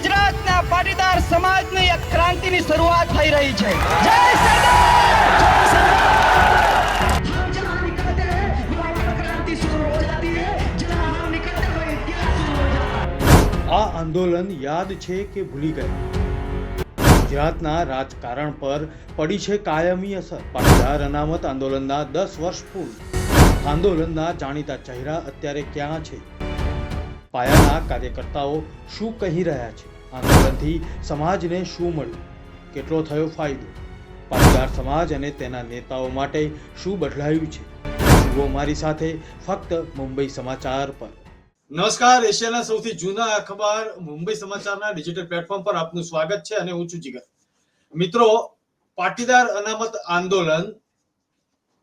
ગુજરાતના પાટીદાર સમાજની એક ક્રાંતિની શરૂઆત થઈ રહી છે. જય આ આંદોલન યાદ છે કે ભૂલી ગયા ગુજરાતના રાજકારણ પર પડી છે કાયમી અસર. પાટીદાર અનામત આંદોલનના દસ વર્ષ પૂર્ણ. આંદોલનના જાણીતા ચહેરા અત્યારે ક્યાં છે? પાયાના કાર્યકર્તાઓ શું કહી રહ્યા છે? આંદોલનથી સમાજને શું મળ્યું? કેટલો થયો ફાયદો? પાટીદાર સમાજ અને તેના નેતાઓ માટે શું બદલાયું છે? જુઓ મારી સાથે ફક્ત મુંબઈ સમાચાર પર. નમસ્કાર, એશિયાના સૌથી જૂના અખબાર મુંબઈ સમાચારના ડિજિટલ પ્લેટફોર્મ પર આપનું સ્વાગત છે અને હું છું જીગર. મિત્રો, પાટીદાર અનામત આંદોલન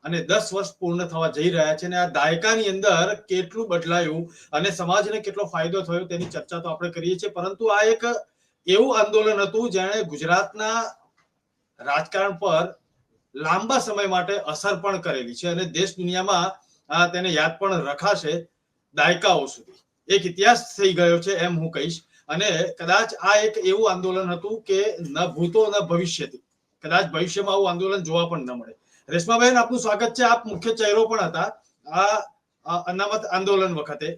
અને દસ વર્ષ પૂર્ણ થવા જઈ રહ્યા છે અને આ દાયકાની અંદર કેટલું બદલાયું અને સમાજને કેટલો ફાયદો થયો તેની ચર્ચા તો આપણે કરીએ છીએ. પરંતુ આ એક એવું આંદોલન હતું જેણે ગુજરાતના રાજકારણ પર લાંબા સમય માટે અસર પણ કરેલી છે અને દેશ દુનિયામાં તેને યાદ પણ રખાશે દાયકાઓ સુધી. એક ઇતિહાસ થઈ ગયો છે એમ હું કહીશ. અને કદાચ આ એક એવું આંદોલન હતું કે ન ભૂતો ન ભવિષ્યથી કદાચ ભવિષ્યમાં આવું આંદોલન જોવા પણ ન મળે. રેશમાબેન આપનું સ્વાગત છે. આપ મુખ્ય ચહેરો પણ હતા. આ અનામત આંદોલન વખતે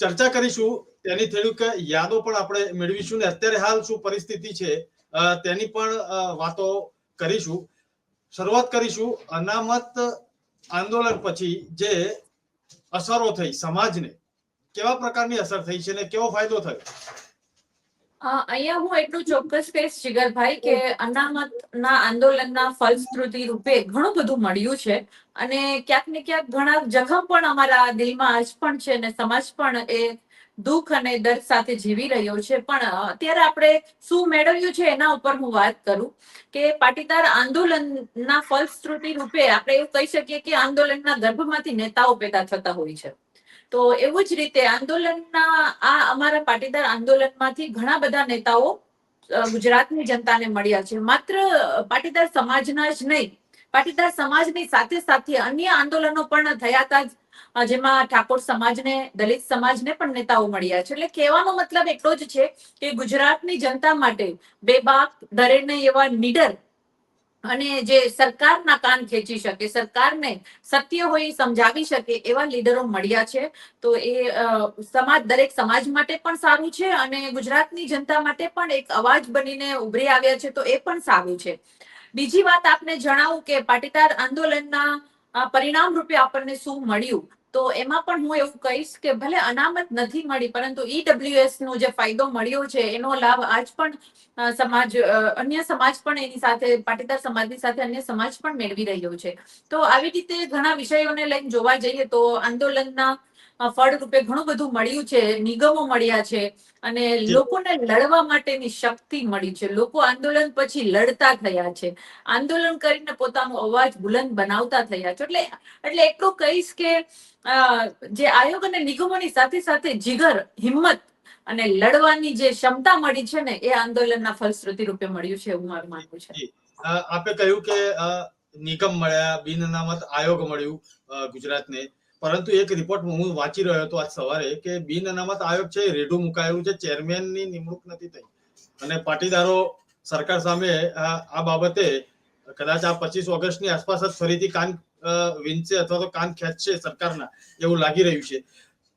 ચર્ચા કરીશું. તેની થોડીક યાદો પણ આપણે મેળવીશું ને અત્યારે હાલ શું પરિસ્થિતિ છે તેની પણ વાતો કરીશું. શરૂઆત કરીશું. અનામત આંદોલન પછી જે અસરો થઈ સમાજને, કેવા પ્રકારની અસર થઈ છે અને કેવો ફાયદો થયો? અહીંયા હું એટલું ચોક્કસ કહીશ જીગરભાઈ કે અનામતના આંદોલનના ફલશ્રુતિ રૂપે ઘણું બધું મળ્યું છે. અને ક્યાંક ને ક્યાંક ઘણા જખમ પણ અમારા દિલમાં આજ પણ છે અને સમાજ પણ એ દુઃખ અને દર્દ સાથે જીવી રહ્યો છે. પણ અત્યારે આપણે શું મેળવ્યું છે એના ઉપર હું વાત કરું કે પાટીદાર આંદોલનના ફલશ્રુતિ રૂપે આપણે એવું કહી શકીએ કે આંદોલનના ગર્ભમાંથી નેતાઓ પેદા થતા હોય છે. તો એવું જ રીતે આંદોલનના, આ અમારા પાટીદાર આંદોલનમાંથી ઘણા બધા નેતાઓ ગુજરાતની જનતાને મળ્યા છે. માત્ર પાટીદાર સમાજના જ નહીં, પાટીદાર સમાજની સાથે સાથે અન્ય આંદોલનો પણ થયા હતા જેમાં ઠાકોર સમાજને, દલિત સમાજને પણ નેતાઓ મળ્યા છે. એટલે કહેવાનો મતલબ એટલો જ છે કે ગુજરાતની જનતા માટે બેબાક, દરેને એવા નીડર અને જે સરકારના કાન ખેંચી શકે, સરકારને સત્ય હોય સમજાવી શકે એવા લીડરો મળ્યા છે. તો એ સમાજ, દરેક સમાજ માટે પણ સારું છે અને ગુજરાતની જનતા માટે પણ એક અવાજ બનીને ઉભરી આવ્યા છે તો એ પણ સારું છે. બીજી વાત આપને જણાવું કે પાટીદાર આંદોલનના પરિણામ રૂપે આપણને શું મળ્યું? તો એમાં પણ હું એવું કહીશ કે ભલે અનામત નથી મળી, પરંતુ ઈડબ્લ્યુએસ નો જે ફાયદો મળ્યો છે, એનો લાભ આજ પણ સમાજ અન્ય સમાજ પણ એની સાથે, પાટીદાર સમાજની સાથે અન્ય સમાજ પણ મેળવી રહ્યો છે. તો આવી રીતે ઘણા વિષયોને લઈને જોવા જઈએ તો આંદોલનના અ, ફળ રૂપે ઘણું બધું મળ્યું છે નિગમો મળ્યા છે અને લોકોને લડવા માટેની શક્તિ મળી છે. લોકો આંદોલન પછી લડતા થયા છે. આંદોલન કરીને પોતાનો અવાજ બુલંદ બનાવતા થયા છે. એટલે એટલે એટલું કહીશ કે જે આયોગ અને નિગમોની સાથે સાથે જીગર હિંમત અને લડવાની જે ક્ષમતા મળી છે ને એ આંદોલનના ફલશ્રુતિ રૂપે મળ્યું છે એવું મારું માનવું છે. આપે કહ્યું કે નિગમ મળ્યા બિન અનામત આયોગ મળ્યું ગુજરાતને. પરંતુ એક રિપોર્ટ હું વાંચી રહ્યો હતો આજ સવારે કે બિન અનામત આયોગ છે રેઢું મુકાયેલું છે. ચેરમેનની નિમણૂક નથી થઈ. અને પાટીદારો સરકાર સામે આ બાબતે કદાચ આ પચીસ ઓગસ્ટની આસપાસ જ ફરીથી કાન વિનશે અથવા તો કાન ખેંચશે સરકારના એવું લાગી રહ્યું છે.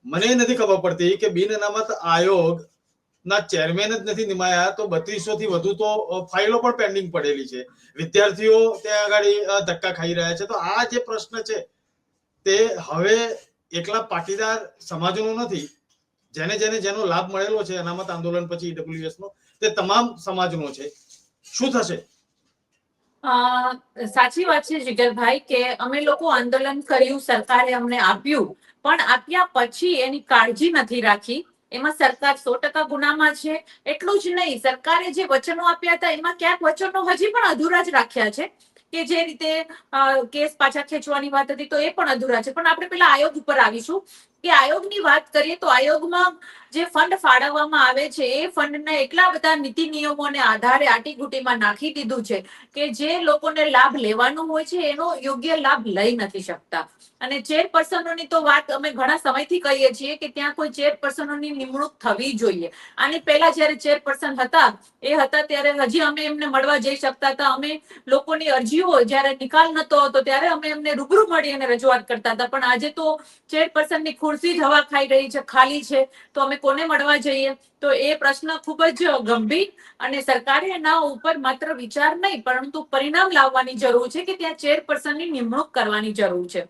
મને નથી ખબર પડતી કે બિન અનામત આયોગ ના ચેરમેન જ નથી નિમાયા તો બત્રીસો થી વધુ તો ફાઇલો પણ પેન્ડિંગ પડેલી છે. વિદ્યાર્થીઓ ત્યાં આગળ ધક્કા ખાઈ રહ્યા છે. તો આ જે પ્રશ્ન છે તે હવે એકલા પાટીદાર સમાજનો નથી. જેને જેને જેનો લાભ મળેલો છે, અનામત આંદોલન પછી ઈડબ્લ્યુએસ નો તે તમામ સમાજનો છે. શું થશે? સાચી વાત છે જીગરભાઈ કે અમે લોકો આંદોલન કર્યું, સરકારે અમને આપ્યું, પણ આપ્યા પછી એની કાળજી નથી રાખી. એમાં સરકાર સો ટકા ગુનામાં છે, એટલું જ નહીં. સરકારે જે વચનો આપ્યા હતા, એમાં ક્યાંક વચનો હજી પણ અધૂરા જ રાખ્યા છે. કે જે રીતે કેસ પાછા ખેંચવાની વાત હતી તો એ પણ અધૂરા છે. પણ આપણે પેલા આયોગ ઉપર આવીશું. કે આયોગની વાત કરીએ તો આયોગમાં જે ફંડ ફાળવવામાં આવે છે, એ ફંડને એટલા બધા નીતિ નિયમોને આધારે આટીઘૂટીમાં નાખી દીધું છે કે જે લોકોને લાભ લેવાનો હોય છે, એનો યોગ્ય લાભ લઈ નથી શકતા. અને ચેરપર્સનોની તો વાત અમે ઘણા સમયથી કહીએ છીએ કે ત્યાં કોઈ ચેરપર્સનોની નિમણૂક થવી જોઈએ. આની પહેલા જ્યારે ચેરપર્સન હતા, એ હતા ત્યારે હજી અમે એમને મળવા જઈ શકતા હતા. અમે લોકોની અરજીઓ જ્યારે નિકાલ નતો હતો ત્યારે અમે એમને રૂબરૂ મળી અને રજૂઆત કરતા હતા. પણ આજે તો ચેરપર્સનની ખુરશી જ હવા ખાઈ રહી છે, ખાલી છે. તો અમે કોને મળવા જઈએ? તો એ પ્રશ્ન ખૂબ જ ગંભીર અને સરકારે એના ઉપર માત્ર વિચાર નહીં, પરંતુ પરિણામ લાવવાની જરૂર છે કે ત્યાં ચેરપર્સનની નિમણૂક કરવાની જરૂર છે.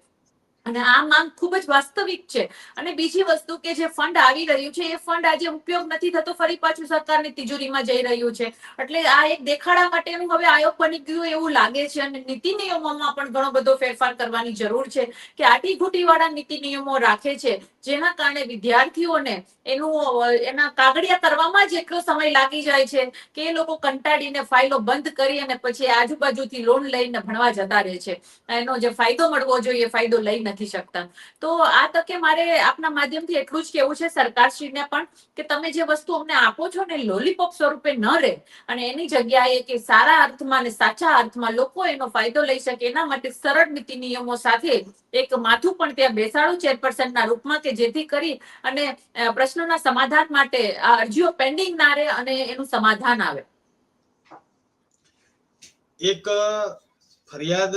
અને આ માંગ ખૂબ જ વાસ્તવિક છે. અને બીજી વસ્તુ કે જે ફંડ આવી રહ્યું છે, એ ફંડ આજે ઉપયોગ નથી થતો, ફરી પાછું સરકારની તિજોરીમાં જઈ રહ્યું છે. એટલે આ એક દેખાડા માટેનું હવે આયોગ બની ગયું એવું લાગે છે. અને નીતિ નિયમોમાં પણ ઘણો બધો ફેરફાર કરવાની જરૂર છે કે આટી ઘૂટીવાળા નીતિ નિયમો રાખે છે, જેના કારણે વિદ્યાર્થીઓને એનું, એના કાગળિયા કરવામાં જ એટલો સમય લાગી જાય છે કે એ લોકો કંટાળીને ફાઇલો બંધ કરી અને પછી આજુબાજુથી લોન લઈને ભણવા જતા રહે છે. એનો જે ફાયદો મળવો જોઈએ, ફાયદો લઈ નથી શકતા. તો આ તકે મારે આપના માધ્યમથી એટલું જ કેવું છે સરકારશ્રીને પણ કે તમે જે વસ્તુ અમને આપો છો ને લોલીપોપ સ્વરૂપે ન રહે અને એની જગ્યાએ કે સારા અર્થમાં અને સાચા અર્થમાં લોકો એનો ફાયદો લઈ શકે એના માટે સરળ નીતિ નિયમો સાથે એક માથું પણ ત્યાં બેસાડું ચેરપર્સનના રૂપમાં કે જેથી કરી અને પ્રશ્નોના સમાધાન માટે આ અરજીઓ પેન્ડિંગ ના રહે અને એનું સમાધાન આવે. એક ફરિયાદ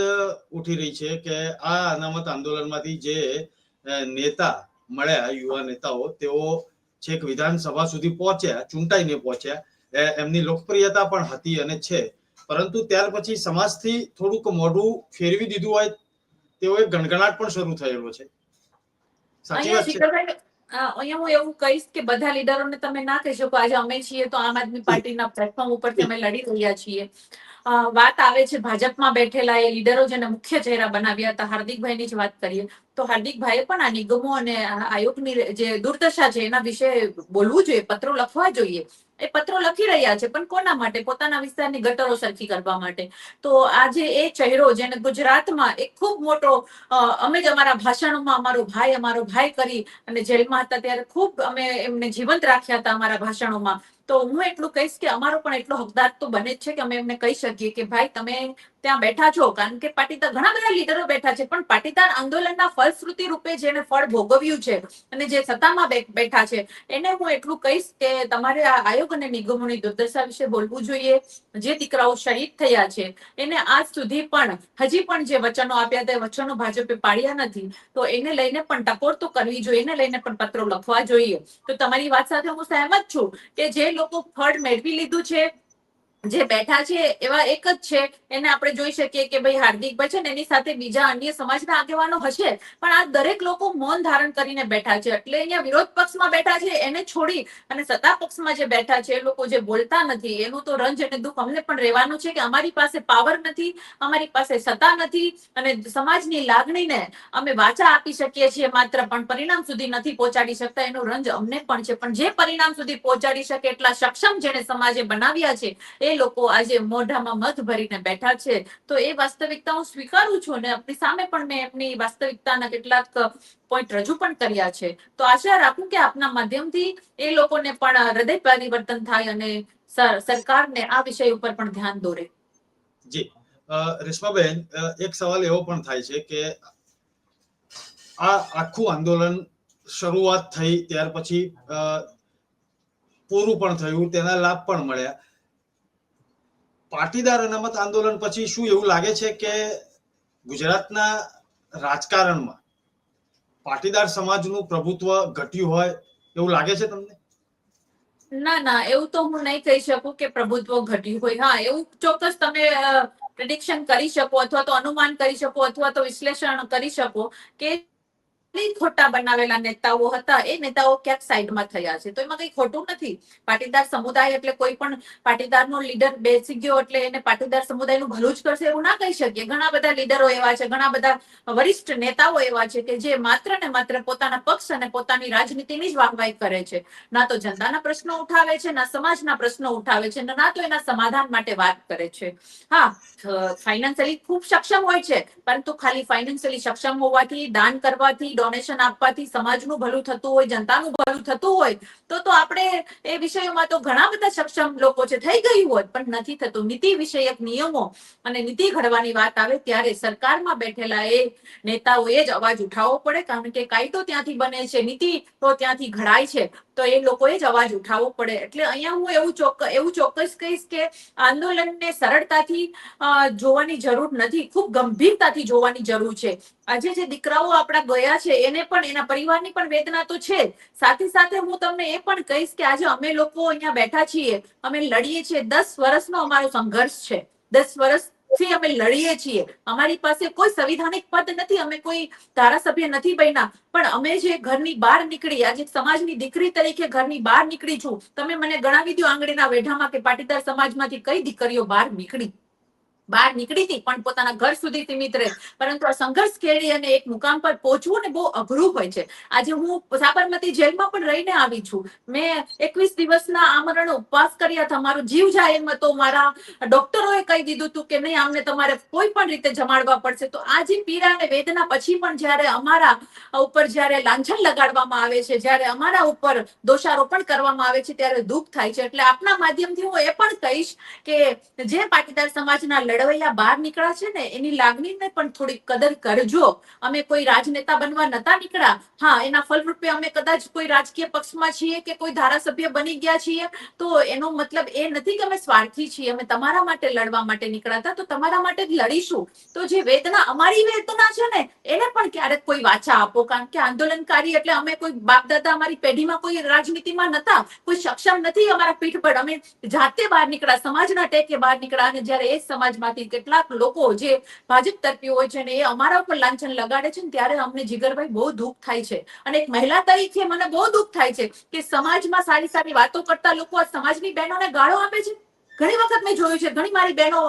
ઉઠી રહી છે કે આ અનામત આંદોલનમાંથી જે નેતા મળ્યા યુવા નેતાઓ તેઓ છેક વિધાનસભા સુધી પહોંચ્યા ચૂંટાઈને પહોંચ્યા. એમની લોકપ્રિયતા પણ હતી અને છે. પરંતુ ત્યાર પછી સમાજથી થોડુંક મોઢું ફેરવી દીધું હોય તેવો એક ગણગણાટ પણ શરૂ થયેલો છે. સાચી વાત છે. અહીંયા હું એવું કહીશ કે બધા લીડરોને તમે ના કહી શકો આજે અમે છીએ તો આમ આદમી પાર્ટીના પ્લેટફોર્મ ઉપરથી અમે લડી રહ્યા છીએ. વાત આવે છે ભાજપમાં બેઠેલા એ લીડરો જેને મુખ્ય ચહેરા બનાવ્યા હતા, હાર્દિકભાઈની જ વાત કરીએ, તો હાર્દિકભાઈએ પણ આ નિગમો અને આયોગની જે દુર્દશા છે એના વિશે બોલવું જોઈએ, પત્રો લખવા જોઈએ. એ પત્રો લખી રહ્યા છે, પણ કોના માટે? પોતાના વિસ્તારની ગટરો સરખી કરવા માટે. તો આજે એ ચહેરો જેને ગુજરાતમાં એક ખૂબ મોટો અમે જ અમારા ભાષણોમાં અમારો ભાઈ અમારો ભાઈ કરી અને જેલમાં હતા ત્યારે ખૂબ અમે એમને જીવંત રાખ્યા હતા અમારા ભાષણોમાં. તો હું એટલું કહીશ કે અમારો પણ એટલો હકદાર તો બને છે કે અમે એમને કહી શકીએ કે ભાઈ તમે ત્યાં બેઠા છો, કારણ કે પાટીદાર ઘણા બધા લીડરો બેઠા છે, પણ પાટીદાર આંદોલનના ફલશ્રુતિ રૂપે જેને ફળ ભોગવ્યું છે અને જે સત્તામાં બેઠા છે, એને હું એટલું કહીશ કે તમારે આ આયોગ અને નિગમોની દુર્દશા વિશે બોલવું જોઈએ. જે દીકરાઓ શહીદ થયા છે, એને આજ સુધી પણ હજી પણ જે વચનો આપ્યા તે વચનો ભાજપે પાડ્યા નથી, તો એને લઈને પણ ટકોર તો કરવી જોઈએ, એને લઈને પણ પત્રો લખવા જોઈએ. તો તમારી વાત સાથે હું સહેમત છું કે જે લોકો ફળ મેળવી લીધું છે જે બેઠા છે એવા એક જ છે, એને આપણે જોઈ શકીએ કે ભાઈ હાર્દિકભાઈ છે ને એની સાથે બીજા અન્ય સમાજના આગેવાનો હશે. પણ આ દરેક લોકો મૌન ધારણ કરીને બેઠા છે. એટલે અહીંયા વિરોધ પક્ષમાં બેઠા છે, એને છોડી અને સત્તા પક્ષમાં જે બેઠા છે, એ લોકો જે બોલતા નથી, એનું તો રંજ અને દુઃખ અમને પણ રહેવાનું છે કે અમારી પાસે પાવર નથી, અમારી પાસે સત્તા નથી અને સમાજની લાગણીને અમે વાચા આપી શકીએ છીએ માત્ર, પણ પરિણામ સુધી નથી પહોંચાડી શકતા. એનો રંજ અમને પણ છે. પણ જે પરિણામ સુધી પહોંચાડી શકે એટલા સક્ષમ જેને સમાજે બનાવ્યા છે, એ લોકો આજે મોઢામાં મધ ભરીને બેઠા છે, તો એ વાસ્તવિકતા હું સ્વીકારું છું અને આપણી સામે પણ મેં એમની વાસ્તવિકતાના કેટલાક પોઈન્ટ રજૂ પણ કર્યા છે. તો આશા રાખું કે આપના માધ્યમથી એ લોકોને પણ હૃદય પરિવર્તન થાય અને સરકારને આ વિષય ઉપર પણ ધ્યાન દોરે. જી. રેશમાબેન એક સવાલ એવો પણ થાય છે કે આ આખું આંદોલન શરૂઆત થઈ ત્યાર પછી પૂરું પણ થયું, તેના લાભ પણ મળ્યા. પાટીદાર અનામત આંદોલન પછી શું એવું લાગે છે કે ગુજરાતના રાજકારણમાં પાટીદાર સમાજનું પ્રભુત્વ ઘટ્યું હોય એવું લાગે છે તમને? ના ના, એવું તો હું નહીં કહી શકું કે પ્રભુત્વ ઘટ્યું હોય. હા, એવું ચોક્કસ તમે પ્રિડિક્શન કરી શકો અથવા તો અનુમાન કરી શકો અથવા તો વિશ્લેષણ કરી શકો કે ખોટા બનાવેલા નેતાઓ હતા. એ નેતાઓ ક્યાંક સાઈડમાં થયા છે. તો એમાં કઈ ખોટું નથી. પાટીદાર સમુદાય એટલે કોઈ પણ પાટીદારનો લીડર બેસી ગયો એટલે એને પાટીદાર સમુદાયનું ભલું જ કરશે એવું ના કહી શકીએ. ઘણા બધા લીડરો એવા છે, ઘણા બધા વરિષ્ઠ નેતાઓ એવા છે કે જે માત્ર ને માત્ર પોતાના પક્ષ અને પોતાની રાજનીતિની જ વાહવાહી કરે છે. ના તો જનતાના પ્રશ્નો ઉઠાવે છે, ના સમાજના પ્રશ્નો ઉઠાવે છે, ના તો એના સમાધાન માટે વાત કરે છે. હા ફાઇનાન્સિયલી ખૂબ સક્ષમ હોય છે, પરંતુ ખાલી ફાઇનાન્સિયલી સક્ષમ હોવાથી, દાન કરવાથી ડોનેશન આપવાથી સમાજનું ભલું થતું હોય, જનતાનું ભલું થતું હોય, તો તો આપણે એ વિષયોમાં તો ઘણા બધા સક્ષમ લોકો છે, થઈ ગયું હોત પણ નથી થતું. નીતિ વિષયક નિયમો અને નીતિ ઘડવાની વાત આવે ત્યારે સરકારમાં બેઠેલા એ નેતાઓએ જ અવાજ ઉઠાવવો પડે, કારણ કે કાયદો ત્યાંથી બને છે, નીતિ તો ત્યાંથી ઘડાય છે, તો એ લોકોએ જ અવાજ ઉઠાવવો પડે. એટલે અહીંયા હું એવું ચોક્કસ એવું ચોક્કસ કહીશ કે આંદોલનને સરળતાથી જોવાની જરૂર નથી, ખૂબ ગંભીરતાથી જોવાની જરૂર છે. આજે જે દીકરાઓ આપણા ગયા છે, એને પણ, એના પરિવારની પણ વેદના તો છે સાથે સાથે હું તમને એ પણ કહીશ કે આજે અમે લોકો અહીંયા બેઠા છીએ, અમે લડીએ છીએ. દસ વર્ષનો અમારો સંઘર્ષ છે. દસ વર્ષથી અમે લડીએ છીએ. અમારી પાસે કોઈ સંવિધાનિક પદ નથી, અમે કોઈ ધારાસભ્ય નથી બન્યા. પણ અમે જે ઘરની બહાર નીકળી, આજે સમાજની દીકરી તરીકે ઘરની બહાર નીકળી છું. તમે મને ગણાવી દો આંગળીના વેઢામાં કે પાટીદાર સમાજમાંથી કઈ દીકરીઓ બહાર નીકળી. બહાર નીકળી પણ પોતાના ઘર સુધી સીમિત રહે. પરંતુ આ સંઘર્ષ ખેડી અને એક મુકામ પર પહોંચવું ને બહુ અઘરું હોય છે. આજે હું સાબરમતી જેલમાં પણ રહીને આવી છું. મેં એકવીસ દિવસના આમરણ ઉપવાસ કર્યા હતા મારો જીવ જાય એમ હતો મારા ડોક્ટરોએ કહી દીધું હતું કે નહીં, આમને તમારે કોઈ પણ રીતે જમાડવા પડશે. તો આ જે પીડા અને વેદના પછી પણ જ્યારે અમારા ઉપર જ્યારે લાંછન લગાડવામાં આવે છે, જ્યારે અમારા ઉપર દોષારોપણ કરવામાં આવે છે, ત્યારે દુઃખ થાય છે. એટલે આપના માધ્યમથી હું એ પણ કહીશ કે જે પાટીદાર સમાજના લડવૈયા બહાર નીકળ્યા છે ને, એની લાગણીને પણ થોડી કદર કરજો. અમે કોઈ રાજનેતા બનવા નતા નીકળ્યા. હા, એના ફલરૂપે અમે કદાચ કોઈ રાજકીય પક્ષમાં છીએ કે કોઈ ધારાસભ્ય બની ગયા છીએ. તો એનો મતલબ એ નથી કે અમે સ્વાર્થી છીએ. અમે તમારા માટે લડવા માટે નીકળ્યા હતા. તો તમારા માટે જ લડીશું. તો જે વેદના, અમારી વેદના છે ને, એને પણ ક્યારેક કોઈ વાચા આપો. કારણ કે આંદોલનકારી એટલે અમે કોઈ બાપ દાદા અમારી પેઢીમાં કોઈ રાજનીતિમાં નતા. કોઈ સક્ષમ નથી અમારા પીઠ પર. અમે જાતે બહાર નીકળ્યા. સમાજના ટેકે બહાર નીકળ્યા અને જયારે એ સમાજમાંથી કેટલાક લોકો જે ભાજપ તરફી હોય છે ને એ અમારા ઉપર લાંછન લગાડે છે ને ત્યારે અમને જીગરભાઈ બહુ દુઃખ થાય છે. અને એક મહિલા તરીકે મને બહુ દુઃખ થાય છે કે સમાજમાં સારી સારી વાતો કરતા લોકો આ સમાજની બહેનોને ગાળો આપે છે? ઘણી વખત મેં જોયું છે, ઘણી મારી બહેનો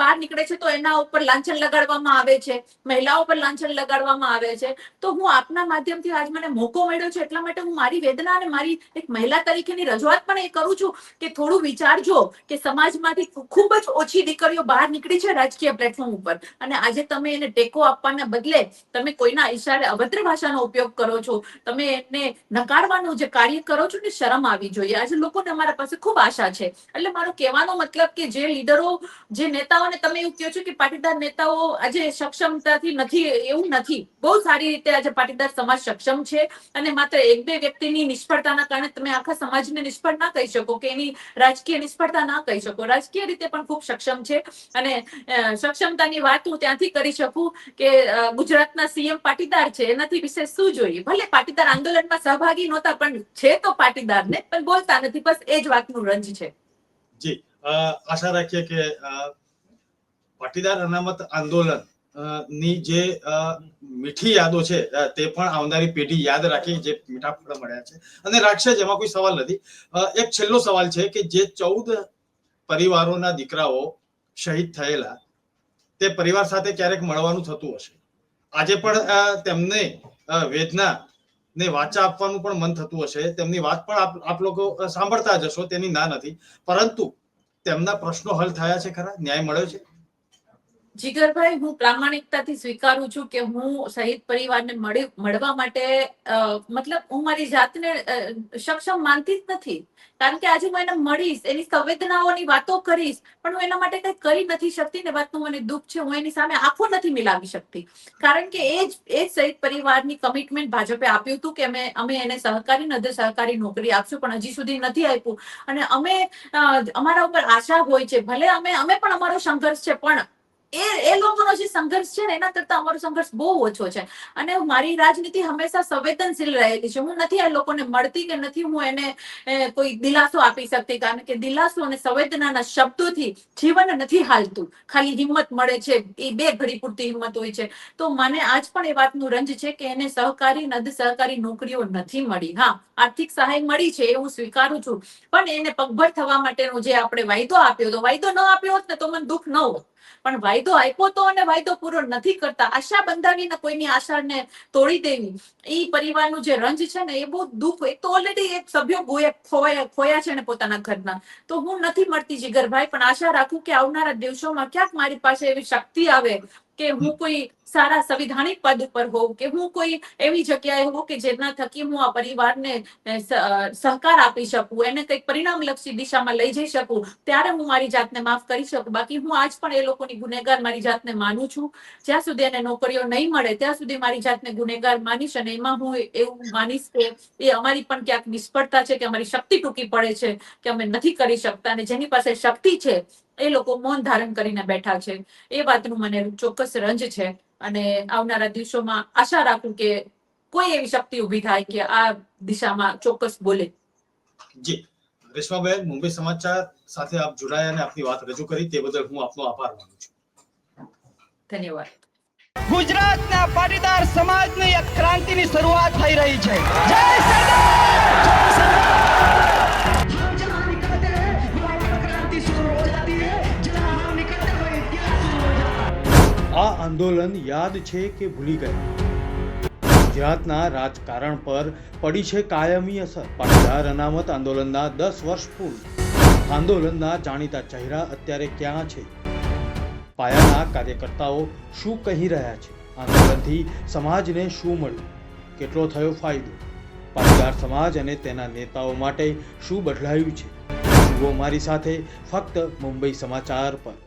બહાર નીકળે છે તો એના ઉપર લાંછન લગાડવામાં આવે છે, મહિલાઓ પર લાંછન લગાડવામાં આવે છે. તો હું આપના માધ્યમથી આજ મને મોકો મળ્યો છે એટલા માટે હું મારી વેદના અને મારી એક મહિલા તરીકેની રજૂઆત પણ એ કરું છું કે થોડું વિચારજો કે સમાજમાંથી ખૂબ જ ઓછી દીકરીઓ બહાર નીકળી છે રાજકીય પ્લેટફોર્મ ઉપર. અને આજે તમે એને ટેકો આપવાના બદલે તમે કોઈના ઈશારે અભદ્ર ભાષાનો ઉપયોગ કરો છો, તમે એને નકારવાનું જે કાર્ય કરો છો ને શરમ આવી જોઈએ. આજે લોકોને અમારા પાસે ખૂબ આશા છે. એટલે મારો કહેવાનો મતલબ કે જે લીડરો, જે નેતાઓને તમે એવું કહો છો કે પાટીદાર નેતાઓ આજે સક્ષમતાથી નથી, એવું નથી. બહુ સારી રીતે આજે પાટીદાર સમાજ સક્ષમ છે અને માત્ર એક બે વ્યક્તિની નિષ્ફળતાના કારણે તમે આખા સમાજને નિષ્ફળ ના કહી શકો કે એની રાજકીય નિષ્ફળતા ના કહી શકો. રાજકીય રીતે પણ ખૂબ સક્ષમ છે અને સક્ષમતાની વાત હું ત્યાંથી કરી શકું કે ગુજરાતના સીએમ પાટીદાર છે. એનાથી વિશેષ શું જોઈએ? ભલે પાટીદાર આંદોલનમાં સહભાગી નહોતા, પણ છે તો પાટીદાર ને પણ બોલતા નથી. બસ એ જ વાતનું રંજ છે. જી. આશા રાખીએ કે પાટીદાર અનામત આંદોલનની જે મીઠી યાદો છે તે પણ આવનારી પેઢી યાદ રાખી, જે મીઠા ફળ મળ્યા છે. અને રાખશે એમાં કોઈ સવાલ નથી. એક છેલ્લો સવાલ છે કે જે ચૌદ પરિવારોના દીકરાઓ શહીદ થયેલા, તે પરિવાર સાથે ક્યારેક મળવાનું થતું હશે? આજે પણ તેમને વેદના ને વાચા આપવાનું પણ મન થતું હશે. તેમની વાત પણ આપ લોકો સાંભળતા જ હશો, તેની ના નથી. પરંતુ તેમના પ્રશ્નો હલ થયા છે ખરા? ન્યાય મળ્યો છે? જીગરભાઈ, હું પ્રામાણિકતાથી સ્વીકારું છું કે હું શહીદ પરિવારને મળી, મળવા માટે મતલબ હું મારી જાતને સક્ષમ માનતી જ નથી. કારણ કે આજે હું એને મળીશ, એની સંવેદનાઓની વાતો કરીશ, પણ હું એના માટે કઈ કરી નથી શકતી ને વાતનું મને દુઃખ છે, હું એની સામે આંખો નથી મિલાવી શકતી. કારણ કે એ જ એ જ શહીદ પરિવારની કમિટમેન્ટ ભાજપે આપ્યું હતું કે અમે અમે એને સહકારી નદર સહકારી નોકરી આપશું, પણ હજી સુધી નથી આપ્યું. અને અમે અમારા ઉપર આશા હોય છે, ભલે અમે અમે પણ અમારો સંઘર્ષ છે, પણ એ એ લોકોનો જે સંઘર્ષ છે એના કરતા અમારો સંઘર્ષ બહુ ઓછો છે. અને મારી રાજનીતિ હંમેશા સંવેદનશીલ રહેલી છે. હું નથી આ લોકોને મળતી કે નથી હું એને કોઈ દિલાસો આપી શકતી. કારણ કે દિલાસો અને સંવેદનાના શબ્દોથી જીવન નથી હાલતું. ખાલી હિંમત મળે છે. એ બે ઘડી પૂરતી હિંમત હોય છે. તો મને આજ પણ એ વાતનું રંજ છે કે એને સહકારી નદ સહકારી નોકરીઓ નથી મળી. હા, આર્થિક સહાય મળી છે એ હું સ્વીકારું છું. પણ એને પગભર થવા માટેનો જે આપણે વાયદો આપ્યો હતો, વાયદો ન આપ્યો હોત ને તો મને દુઃખ ન હોત. પણ વાયદો આપ્યો તો અને વાયદો પૂરો નથી કરતા. આશા બંધાવીને કોઈની આશાને તોડી દેવી. એ પરિવારનું જે રંજ છે ને એ બહુ દુઃખ. એક તો ઓલરેડી એક સભ્યો ખોયા ખોયા છે ને પોતાના ઘરના. તો હું નથી મળતી જીગરભાઈ પણ આશા રાખું કે આવનારા દિવસોમાં ક્યાંક મારી પાસે એવી શક્તિ આવે કે હું કોઈ સારા સંવિધાનિક પદ ઉપર હોઉં કે હું કોઈ એવી જગ્યાએ હોઉં કે જેના થકી હું આ પરિવારને સહકાર આપી શકું, એને કંઈક પરિણામલક્ષી દિશામાં લઈ જઈ શકું, ત્યારે હું મારી જાતને માફ કરી શકું. બાકી હું આજ પણ એ લોકોની ગુનેગાર મારી જાતને માનું છું. જ્યાં સુધી એને નોકરીઓ નહીં મળે, ત્યાં સુધી મારી જાતને ગુનેગાર માનીશ અને એમાં હું એવું માનીશ કે એ અમારી પણ ક્યાંક નિષ્ફળતા છે, કે અમારી શક્તિ ટૂંકી પડે છે, કે અમે નથી કરી શકતા અને જેની પાસે શક્તિ છે, એ લોકો મૌન ધારણ કરીને બેઠા છે. એ વાતનું મને ચોક્કસ રંજ છે. અને આવનારા દિવસોમાં આશા રાખું કે કોઈ એવી શક્તિ ઊભી થાય કે આ દિશામાં ચોક્કસ બોલે. જી. રેશમાબેન મુંબઈ સમાચાર સાથે આપ જોડાયા અને આપની વાત રજૂ કરી તે બદલ હું આપનો આભાર માનું છું. ધન્યવાદ. ગુજરાતના પાટીદાર સમાજની એક ક્રાંતિની શરૂઆત થઈ રહી છે. જય સરદાર! આ આંદોલન યાદ છે કે ભૂલી ગયા ગુજરાતના રાજકારણ પર પડી છે કાયમી અસર. પાટીદાર અનામત આંદોલનના દસ વર્ષ પૂર્ણ. આંદોલનના જાણીતા ચહેરા અત્યારે ક્યાં છે? પાયાના કાર્યકર્તાઓ શું કહી રહ્યા છે? આંદોલનથી સમાજને શું મળ્યું? કેટલો થયો ફાયદો? પાટીદાર સમાજ અને તેના નેતાઓ માટે શું બદલાયું છે? જુઓ મારી સાથે ફક્ત મુંબઈ સમાચાર પર.